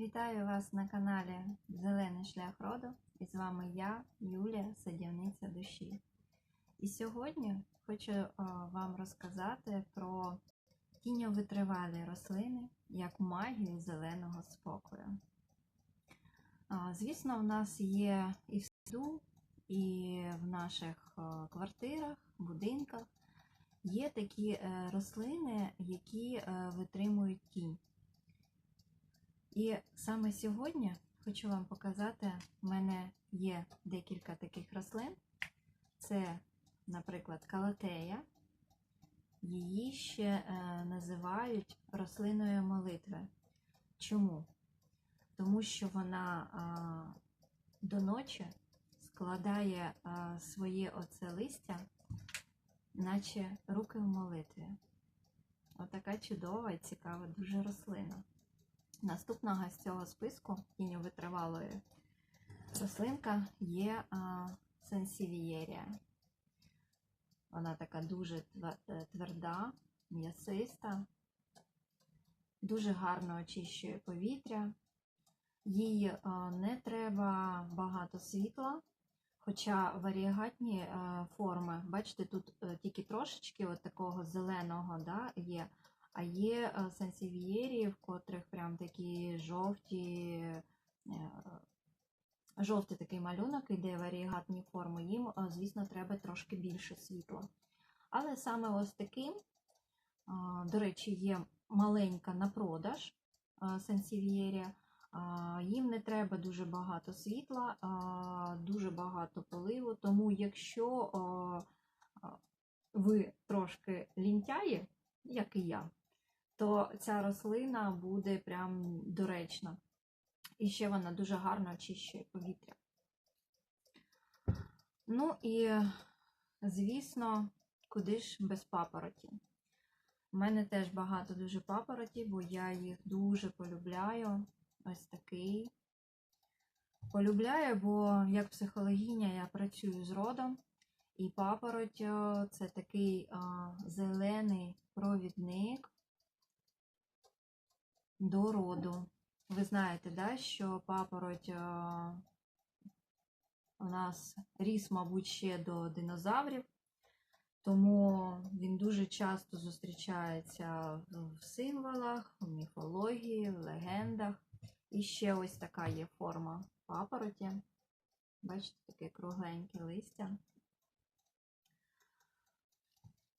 Вітаю вас на каналі Зелений шлях роду і з вами я, Юлія, садівниця душі. І сьогодні хочу е, вам розказати про тіньовитривалі рослини як магію зеленого спокою. Звісно, в нас є і в саду, і в наших е, квартирах, будинках є такі е, рослини, які е, витримують тінь. І саме сьогодні хочу вам показати, в мене є декілька таких рослин. Це, наприклад, калатея. Її ще е, називають рослиною молитви. Чому? Тому що вона а, до ночі складає а, своє оце листя, наче руки в молитві. Отака чудова і цікава дуже рослина. Наступного з цього списку тіньовитривалої рослинка є сенсівієрія. Вона така дуже тверда, м'ясиста, дуже гарно очищує повітря. Їй не треба багато світла, хоча варіагатні форми, бачите, тут е, тільки трошечки от такого зеленого да, є. А є е, сенсівієрії, в котрих прям такі жовті, е, жовтий такий малюнок іде варієгатні форми. Їм, е, звісно, треба трошки більше світла. Але саме ось таким, до речі, є маленька на продаж е, Їм не треба дуже багато світла, дуже багато поливу, тому якщо ви трошки лінтяї, як і я, то ця рослина буде прям доречна. І ще вона дуже гарно очищує повітря. Ну і, звісно, куди ж без папороті? У мене теж багато дуже папороті, бо я їх дуже полюбляю. Ось такий. Полюбляю, бо як психологиня я працюю з родом, і папороть це такий а, зелений провідник до роду. Ви знаєте, да, що папороть а, у нас ріс, мабуть, ще до динозаврів, тому він дуже часто зустрічається в символах, в міфології, в легендах. І ще ось така є форма папороті. Бачите, таке кругленьке листя.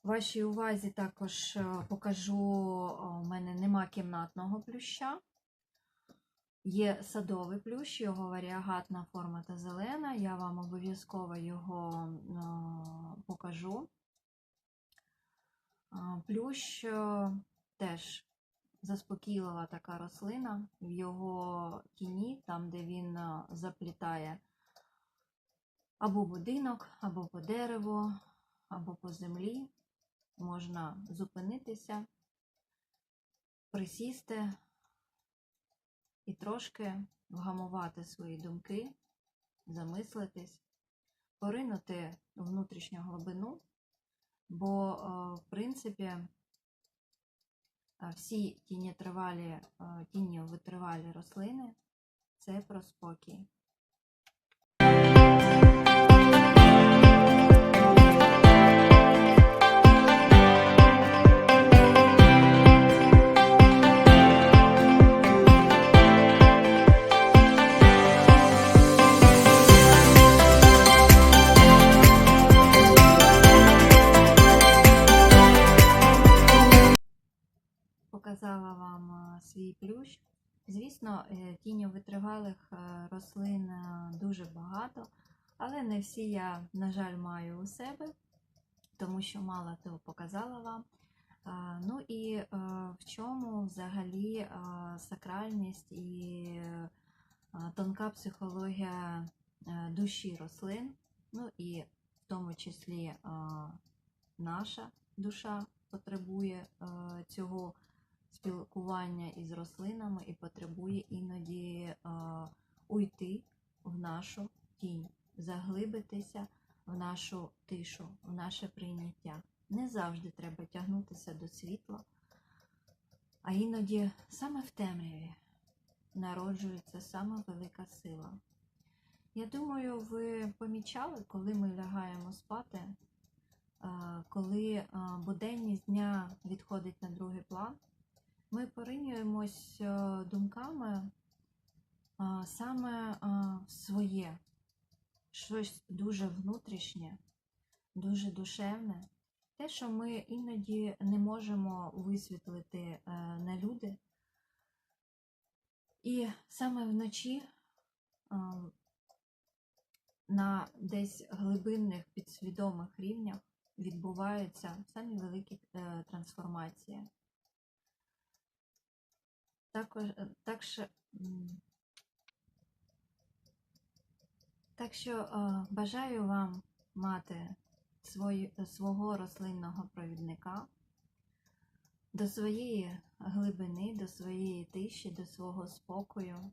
Вашій увазі також е, покажу, у мене нема кімнатного плюща. Є садовий плющ, його варіагатна форма та зелена. Я вам обов'язково його е, покажу. Плющ е, теж заспокійлива така рослина. В його тіні, там, де він е, заплітає або будинок, або по дереву, або по землі можна зупинитися, присісти і трошки вгамувати свої думки, замислитись, поринути внутрішню глибину, бо, е, в принципі, е, всі тіньотривалі, е, тіньовитривалі рослини це про спокій. Свій плющ. Звісно, е, тіньовитривалих е, рослин е, дуже багато, але не всі я, на жаль, маю у себе, тому що мало того показала вам. Ну і в чому взагалі сакральність і тонка психологія душі рослин, ну і в тому числі наша душа потребує цього спілкування із рослинами і потребує іноді е, уйти в нашу тінь, заглибитися в нашу тишу, в наше прийняття. Не завжди треба тягнутися до світла, а іноді саме в темряві народжується саме велика сила. Я думаю, ви помічали, коли ми лягаємо спати, е, коли е, буденність дня відходить на другий план, ми поринюємось е, думками саме в своє, щось дуже внутрішнє, дуже душевне, те, що ми іноді не можемо висвітлити е, на люди. І саме вночі на десь глибинних підсвідомих рівнях відбуваються самі великі е, трансформації. Також, е, так, що, так що е, бажаю вам мати свої, свого рослинного провідника до своєї глибини, до своєї тиші, до свого спокою.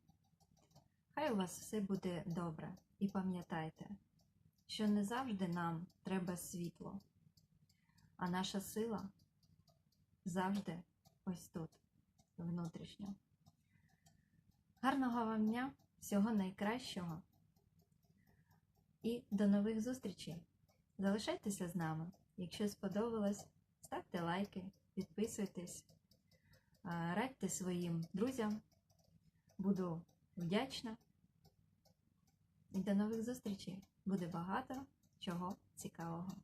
Хай у вас все буде добре. І пам'ятайте, що не завжди нам треба світло, а наша сила завжди ось тут, внутрішньо. Гарного вам дня, всього найкращого і до нових зустрічей! Залишайтеся з нами. Якщо сподобалось, ставте лайки, підписуйтесь, радьте своїм друзям. Буду вдячна. І до нових зустрічей. Буде багато чого цікавого.